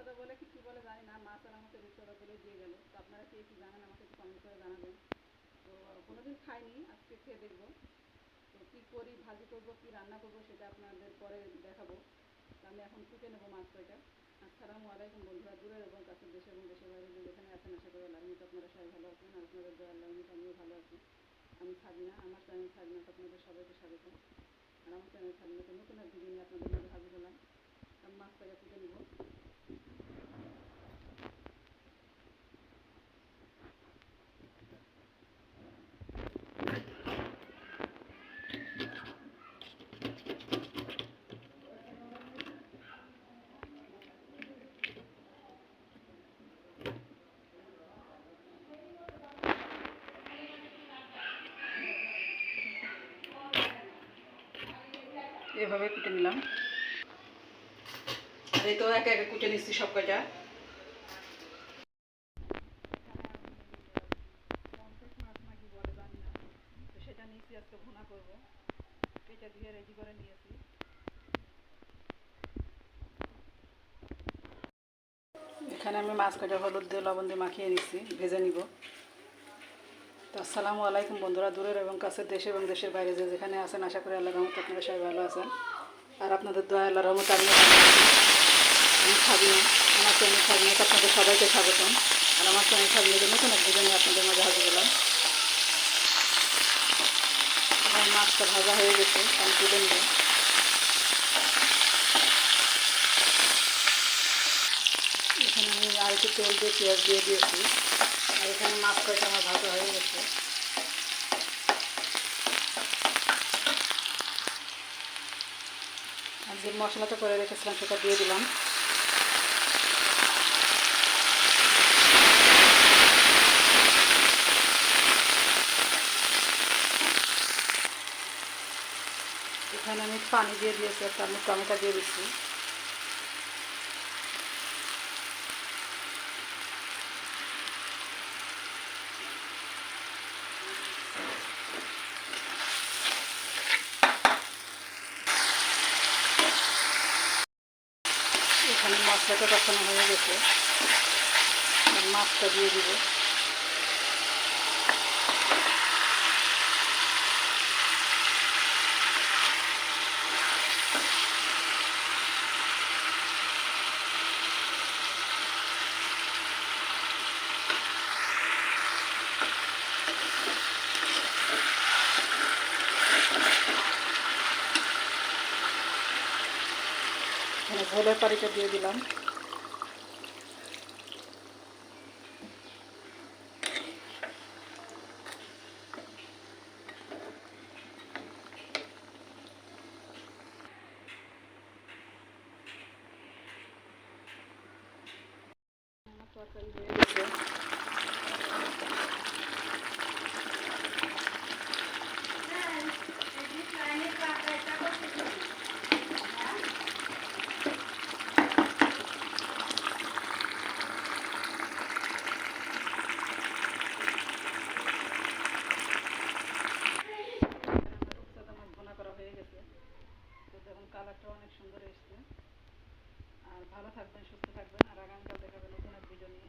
রূপসাদা বলে কি কি বলে জানি না, মা আমাকে রূপসাদা বলে দিয়ে গেল। তো আপনারা কে কি জানেন, আমাকে একটু কমেন্ট করে জানাবেন। তো কোনোদিন খাইনি, আজকে খেয়ে দেখব। তো কী করি, ভাজি করব, কি রান্না করব সেটা আপনাদের পরে দেখাবো। তো আমি এখন কুটে নেব মাছ কয়টা আসসালামু আলাইকুম বন্ধুরা দূরের এবং কাছের দেশে এবং দেশের বাইরে যেখানে আছেন, আশা করি আল্লাহ তো আপনারা সবাই ভালো আছেন। আর আপনাদের দয়া আল্লাহ আমিও ভালো আছি। আমি সাবিনা, আমার চ্যানেল সাবিনা আপনাদের সবাইকে স্বাগত। আর আমার চ্যানেল সাবিনাতে নতুন এক ভিডিও নিয়ে আপনাদের মধ্যে হাজির হলাম। আমি মাছ কয়টা কুটে নেব। এভাবে কুটে নিলাম। আর এই তো একে একে কুটে নিচ্ছি সব কয়টা। সেটা নিয়েছি আজকে ভুনা করব। ধুয়ে রেডি করে নিয়েছি। এখানে আমি মাছ কাটা হলুদ দিয়ে লবণ দিয়ে মাখিয়ে নিচ্ছি ভেজে নিব। তো আসসালামু আলাইকুম বন্ধুরা, দূরের এবং কাছের দেশে এবং দেশের বাইরে যে যেখানে আছেন, আশা করি আল্লাহ রহমত আপনারা সবাই ভালো আছেন। আর আপনাদের দোয়া আল্লাহ রহমত আমি খাবি না আমার চ্যানেল খাবি না আপনাদের সবাইকে স্বাগতম। আর আমার চ্যানেল খাবি না নতুন এক ভিডিও আপনাদের মাঝে হাজির হলাম। মাছটা ভাজা হয়ে গেছে আমি তুলে নেব এখানে আমি আর একটু তেল দিয়ে পেঁয়াজ দিয়ে দিয়েছি। আর এখানে মাছ কয়টা আমার ভাজা হয়ে গেছে। আর যে মশলাটা করে রেখেছিলাম, সেটা দিয়ে দিলাম। এখানে আমি পানি দিয়ে দিয়েছি, একটা আমি টমেটো দিয়ে দিচ্ছি এখানে মশলাটা কখনো হয়ে গেছে। মাছটা দিয়ে দিব। এখানে ঝোলের পানিটা দিয়ে দিলাম। তরকারি রূপসাদা মাছ বোনা করা হয়ে গেছে তো দেখুন কালারটা অনেক সুন্দর এসছে আর ভালো থাকবেন সুস্থ থাকবেন আর আগামীকাল দেখাবেন নতুন এক ভিডিও নিয়ে